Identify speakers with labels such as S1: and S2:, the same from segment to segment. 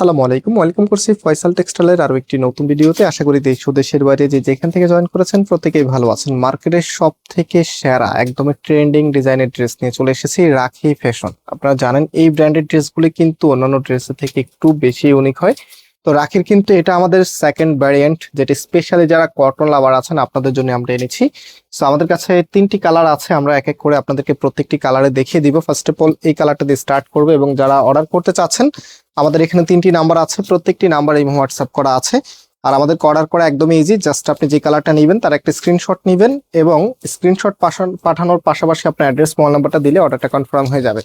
S1: আসসালামু আলাইকুম। ওয়েলকাম করছি ফয়সাল টেক্সটাইলের আরও একটি নতুন ভিডিওতে। আশা করি দেশ ও দেশের বাইরে যে যেখান থেকে জয়েন করেছেন প্রত্যেকেই ভালো আছেন। মার্কেটের সব থেকে সেরা, একদমই ট্রেন্ডিং ডিজাইনের ড্রেস নিয়ে চলে এসেছি, রাখি ফ্যাশন। আপনারা জানেন এই ব্র্যান্ডের ড্রেসগুলি কিন্তু অন্যান্য ড্রেসের থেকে একটু বেশি ইউনিক হয়। তো রাখির কিন্তু এটা আমাদের সেকেন্ড ভ্যারিয়েন্ট যেটা স্পেশালি যারা কটন লাভার আছেন, আপনাদের জন্য আমরা এনেছি। সো আমাদের কাছে তিনটি কালার আছে, আমরা এক এক করে আপনাদেরকে প্রত্যেকটি কালারে দেখিয়ে দিব। ফার্স্ট অফ অল এই কালারটা দিয়ে স্টার্ট করবে এবং যারা অর্ডার করতে চাচ্ছেন, আমাদের এখানে তিনটি নাম্বার আছে, প্রত্যেকটি নাম্বার এই হোয়াটসঅ্যাপ করা আছে। আর আমাদের অর্ডার করা একদমই ইজি জাস্ট আপনি যে কালারটা নেবেন, তার একটা স্ক্রিনশট নেবেন এবং স্ক্রিনশট পাঠানোর পাশাপাশি আপনার অ্যাড্রেস মোবাইল নাম্বারটা দিলে অর্ডারটা কনফার্ম হয়ে যাবে।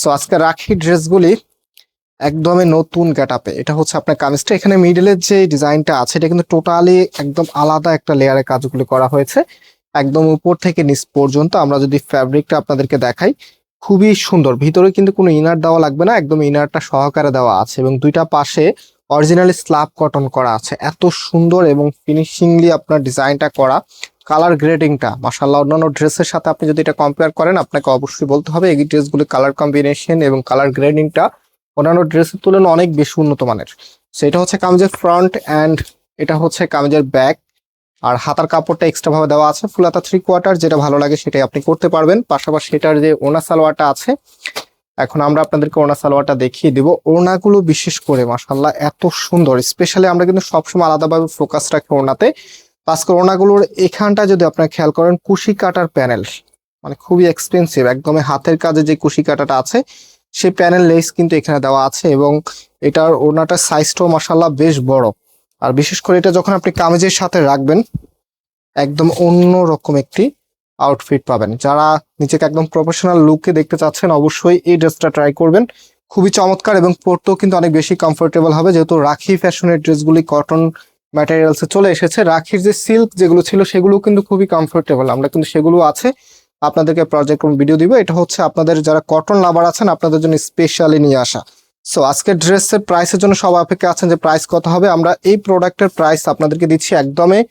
S1: সো আজকে রাখি ড্রেসগুলি একদমই নতুন গেট আপে এটা হচ্ছে আপনার কামিজটা এখানে মিডলের যে ডিজাইনটা আছে, এটা কিন্তু টোটালি একদম আলাদা একটা লেয়ারে কাজগুলো করা হয়েছে। একদম উপর থেকে নিচ পর্যন্ত আমরা যদি ফ্যাব্রিকটা আপনাদেরকে দেখাই, খুবই সুন্দর। ভিতরে কিন্তু কোনো ইনার দেওয়া লাগবে না, একদম ইনারটা সহকারে দেওয়া আছে এবং দুইটা পাশে অরিজিনালি স্ল্যাব কটন করা আছে। এত সুন্দর এবং ফিনিশিংলি আপনার ডিজাইনটা করা। কালার গ্রেডিংটা মাসাল্লাহ অন্যান্য ড্রেসের সাথে আপনি যদি এটা কম্পেয়ার করেন, আপনাকে অবশ্যই বলতে হবে, এই ড্রেসগুলো কালার কম্বিনেশন এবং কালার গ্রেডিংটা অন্যান্য ড্রেসের তুলনায় অনেক বেশি উন্নত মানের। সেটা হচ্ছে কামিজের ফ্রন্ট অ্যান্ড এটা হচ্ছে কামিজের ব্যাক আর হাতার কাপড়টা এক্সট্রা ভাবে দেওয়া আছে ফুল হাতা থ্রি কোয়ার্টার যেটা ভালো লাগে সেটাই আপনি করতে পারবেন। পাশাপাশি এটার যে ওনা সালোয়ারটা আছে, এখন আমরা আপনাদেরকে ওনা সালোয়ারটা দেখিয়ে দিব। ওনাগুলো বিশেষ করে মাসাল্লাহ এত সুন্দর। স্পেশালি আমরা কিন্তু সবসময় আলাদাভাবে ফোকাস রাখি ওনাতে আজকে ওনাগুলোর এখানটা যদি আপনারা খেয়াল করেন, কুশি কাটার প্যানেল মানে খুবই এক্সপেন্সিভ একদমই হাতের কাজে যে কুশি কাটাটা আছে সেই প্যানেল লেস কিন্তু এখানে দেওয়া আছে এবং এটার ওনাটার সাইজটাও মাসাল্লাহ বেশ বড়। আর বিশেষ করে এটা যখন আপনি কামিজের সাথে রাখবেন, একদম অন্য রকম একটি আউটফিট পাবেন। যারা নিজেকে একদম প্রফেশনাল লুকে দেখতে চাচ্ছেন, অবশ্যই এই ড্রেসটা ট্রাই করবেন। খুবই চমৎকার এবং পরতেও কিন্তু অনেক বেশি কমফোর্টেবল হবে, যেহেতু রাখি ফ্যাশনের ড্রেসগুলি কটন ম্যাটেরিয়ালসে চলে এসেছে। রাখির যে সিল্ক যেগুলো ছিল সেগুলো কিন্তু খুবই কমফোর্টেবল আমরা কিন্তু সেগুলো আছে আপনাদেরকে প্রজেক্ট ভিডিও দিব। এটা হচ্ছে আপনাদের যারা কটন লাভার আছেন, আপনাদের জন্য স্পেশালি নিয়ে আসা। সো আজকের ড্রেসের প্রাইসের জন্য সব অপেক্ষা আছেন যে প্রাইস কত হবে। আমরা এই প্রোডাক্টের প্রাইস আপনাদেরকে দিচ্ছি একদমই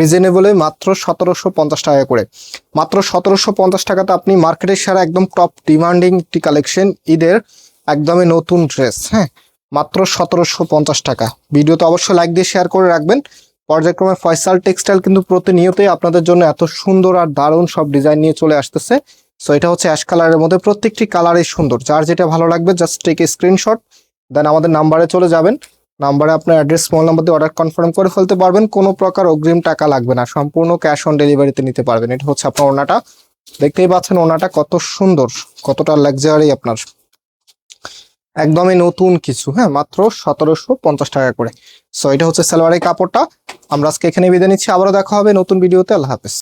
S1: রিজনেবলে মাত্র সতেরোশো পঞ্চাশ টাকা করে। মাত্র সতেরোশো পঞ্চাশ টাকাতে আপনি মার্কেটের সারা একদম টপ ডিমান্ডিং একটি কালেকশন ঈদের একদমই নতুন ড্রেস হ্যাঁ? মাত্র সতেরোশো পঞ্চাশ টাকা। ভিডিওতে অবশ্যই লাইক দিয়ে শেয়ার করে রাখবেন। পর্যায়ক্রমে ফয়সাল টেক্সটাইল কিন্তু প্রতিনিয়তই আপনাদের জন্য এত সুন্দর আর দারুণ সব ডিজাইন নিয়ে চলে আসতেছে। সো এটা হচ্ছে অ্যাশ কালারের মধ্যে প্রত্যেকটি কালারই সুন্দর। যার যেটা ভালো লাগবে জাস্ট টেক স্ক্রিনশট দেন আমাদের নাম্বারে চলে যাবেন। নাম্বারে আপনার অ্যাড্রেস মোবাইল নাম্বার দিয়ে অর্ডার কনফার্ম করে ফেলতে পারবেন। কোনো প্রকার অগ্রিম টাকা লাগবে না। সম্পূর্ণ ক্যাশ অন ডেলিভারিতে নিতে পারবেন। এটা হচ্ছে আপনার ওনাটা দেখতেই পাচ্ছেন ওনাটা কত সুন্দর, কতটা লাক্সারি আপনার। একদমই নতুন কিছু হ্যাঁ মাত্র সতেরোশো পঞ্চাশ টাকা করে। সো এটা হচ্ছে সালোয়ারের কাপড়টা। আমরা আজকে এখানে বিদায় নিচ্ছি। আবারও দেখা হবে নতুন ভিডিওতে। আল্লাহ হাফেজ।